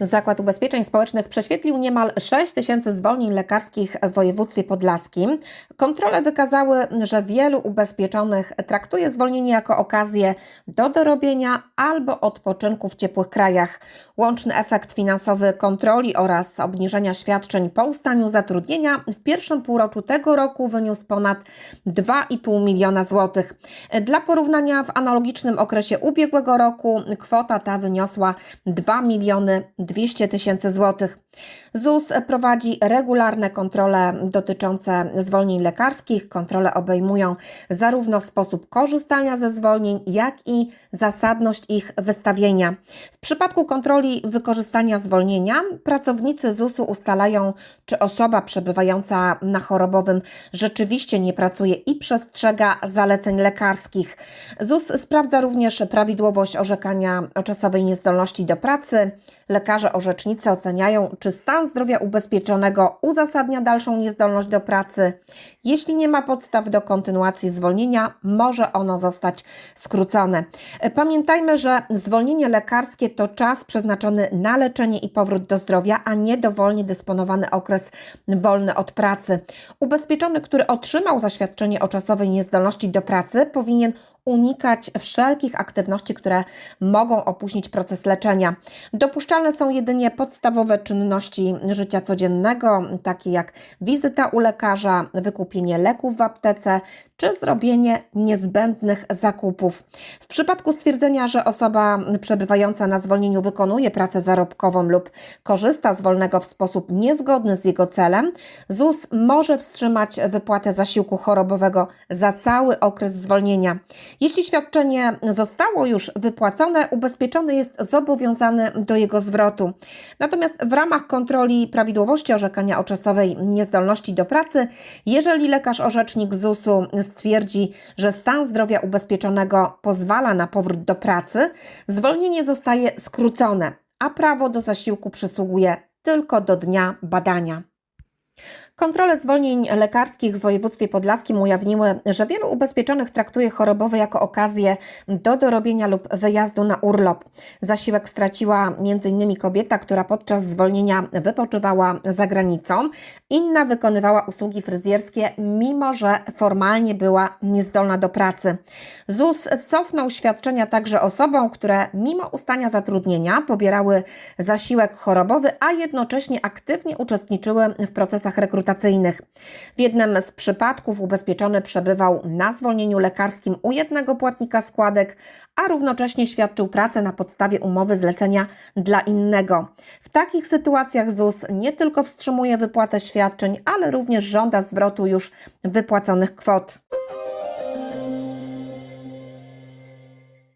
Zakład Ubezpieczeń Społecznych prześwietlił niemal 6 tysięcy zwolnień lekarskich w województwie podlaskim. Kontrole wykazały, że wielu ubezpieczonych traktuje zwolnienie jako okazję do dorobienia albo odpoczynku w ciepłych krajach. Łączny efekt finansowy kontroli oraz obniżenia świadczeń po ustaniu zatrudnienia w pierwszym półroczu tego roku wyniósł ponad 2,5 miliona złotych. Dla porównania w analogicznym okresie ubiegłego roku kwota ta wyniosła 2 miliony 200 tysięcy złotych. ZUS prowadzi regularne kontrole dotyczące zwolnień lekarskich. Kontrole obejmują zarówno sposób korzystania ze zwolnień, jak i zasadność ich wystawienia. W przypadku kontroli wykorzystania zwolnienia pracownicy ZUS-u ustalają, czy osoba przebywająca na chorobowym rzeczywiście nie pracuje i przestrzega zaleceń lekarskich. ZUS sprawdza również prawidłowość orzekania o czasowej niezdolności do pracy. Lekarze orzecznicy oceniają, czy stan zdrowia ubezpieczonego uzasadnia dalszą niezdolność do pracy. Jeśli nie ma podstaw do kontynuacji zwolnienia, może ono zostać skrócone. Pamiętajmy, że zwolnienie lekarskie to czas przeznaczony na leczenie i powrót do zdrowia, a nie dowolnie dysponowany okres wolny od pracy. Ubezpieczony, który otrzymał zaświadczenie o czasowej niezdolności do pracy, powinien unikać wszelkich aktywności, które mogą opóźnić proces leczenia. Dopuszczalne są jedynie podstawowe czynności życia codziennego, takie jak wizyta u lekarza, wykupienie leków w aptece czy zrobienie niezbędnych zakupów. W przypadku stwierdzenia, że osoba przebywająca na zwolnieniu wykonuje pracę zarobkową lub korzysta z wolnego w sposób niezgodny z jego celem, ZUS może wstrzymać wypłatę zasiłku chorobowego za cały okres zwolnienia. Jeśli świadczenie zostało już wypłacone, ubezpieczony jest zobowiązany do jego zwrotu. Natomiast w ramach kontroli prawidłowości orzekania o czasowej niezdolności do pracy, jeżeli lekarz orzecznik ZUS-u stwierdzi, że stan zdrowia ubezpieczonego pozwala na powrót do pracy, zwolnienie zostaje skrócone, a prawo do zasiłku przysługuje tylko do dnia badania. Kontrole zwolnień lekarskich w województwie podlaskim ujawniły, że wielu ubezpieczonych traktuje chorobowe jako okazję do dorobienia lub wyjazdu na urlop. Zasiłek straciła m.in. kobieta, która podczas zwolnienia wypoczywała za granicą. Inna wykonywała usługi fryzjerskie, mimo że formalnie była niezdolna do pracy. ZUS cofnął świadczenia także osobom, które mimo ustania zatrudnienia pobierały zasiłek chorobowy, a jednocześnie aktywnie uczestniczyły w procesach W jednym z przypadków ubezpieczony przebywał na zwolnieniu lekarskim u jednego płatnika składek, a równocześnie świadczył pracę na podstawie umowy zlecenia dla innego. W takich sytuacjach ZUS nie tylko wstrzymuje wypłatę świadczeń, ale również żąda zwrotu już wypłaconych kwot.